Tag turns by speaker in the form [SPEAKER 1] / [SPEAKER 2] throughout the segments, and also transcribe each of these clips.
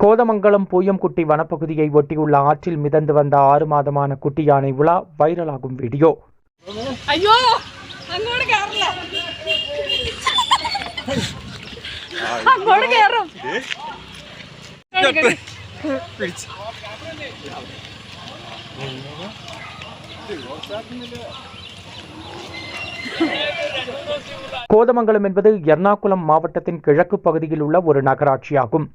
[SPEAKER 1] கோதமங்கலம் பூயம்குட்டி வனப்பகுதியை ஒட்டியுள்ள ஆற்றில் மிதந்து வந்த ஆறு மாதமான குட்டி யானை உலா வைரலாகும் வீடியோ
[SPEAKER 2] ஐயோ
[SPEAKER 1] கோதமங்கலம் என்பது எர்ணாகுளம் மாவட்டத்தின் கிழக்கு பகுதியில் உள்ள ஒரு நகராட்சியாகும்.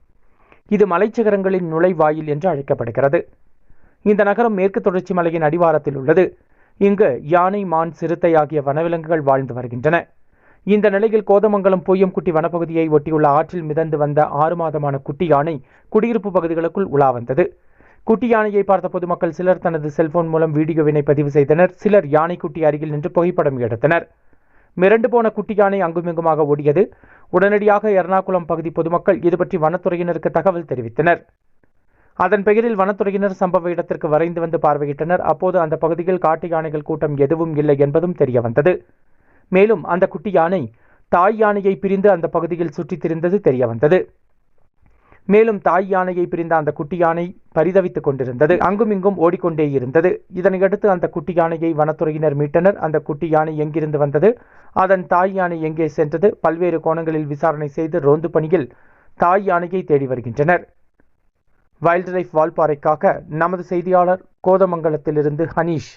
[SPEAKER 1] இது மலைச்சிகரங்களின் நுழைவாயில் என்று அழைக்கப்படுகிறது. இந்த நகரம் மேற்கு தொடர்ச்சி மலையின் அடிவாரத்தில் உள்ளது. இங்கு யானை மான் சிறுத்தை ஆகிய வனவிலங்குகள் வாழ்ந்து வருகின்றன. இந்த நிலையில் கோதமங்கலம் பொய்யம்குட்டி வனப்பகுதியை ஒட்டியுள்ள ஆற்றில் மிதந்து வந்த ஆறு மாதமான குட்டி யானை குடியிருப்பு பகுதிகளுக்குள் உலா வந்தது. குட்டி யானையை பார்த்த பொதுமக்கள் சிலர் தனது செல்போன் மூலம் வீடியோவினை பதிவு செய்தனர். சிலர் யானைக்குட்டி அருகில் நின்று புகைப்படம் எடுத்தனர். மிரண்டு போன குட்டி யானை அங்குமிங்குமாக ஓடியது. உடனடியாக எர்ணாகுளம் பகுதி பொதுமக்கள் இது பற்றி வனத்துறையினருக்கு தகவல் தெரிவித்தனர். அதன் பெயரில் வனத்துறையினர் சம்பவ இடத்திற்கு வரைந்து வந்து பார்வையிட்டனர். அப்போது அந்த பகுதியில் காட்டு யானைகள் கூட்டம் எதுவும் இல்லை என்பதும் தெரிய வந்தது மேலும் அந்த குட்டி யானை தாய் யானையை பிரிந்து அந்த பகுதியில் சுற்றித் திரிந்தது தெரிய வந்தது மேலும் தாய் யானையை பிரிந்த அந்த குட்டி யானை பரிதவித்துக் கொண்டிருந்தது. அங்கும் இங்கும் ஓடிக்கொண்டே இருந்தது. இதனையடுத்து அந்த குட்டி யானையை வனத்துறையினர் மீட்டனர். அந்த குட்டி யானை எங்கிருந்து வந்தது? அதன் தாய் யானை எங்கே சென்றது? பல்வேறு கோணங்களில் விசாரணை செய்து ரோந்து பணியில் தாய் யானையை தேடி வருகின்றனர். வைல்ட் லைஃப் வால்பாறைக்காக நமது செய்தியாளர் கோதமங்கலத்திலிருந்து ஹனீஷ்.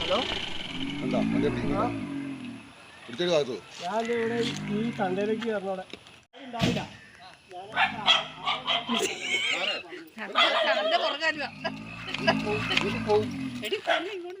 [SPEAKER 2] ഹലോ പുറകാരുവാ എടി ഇങ്ങോട്ട്.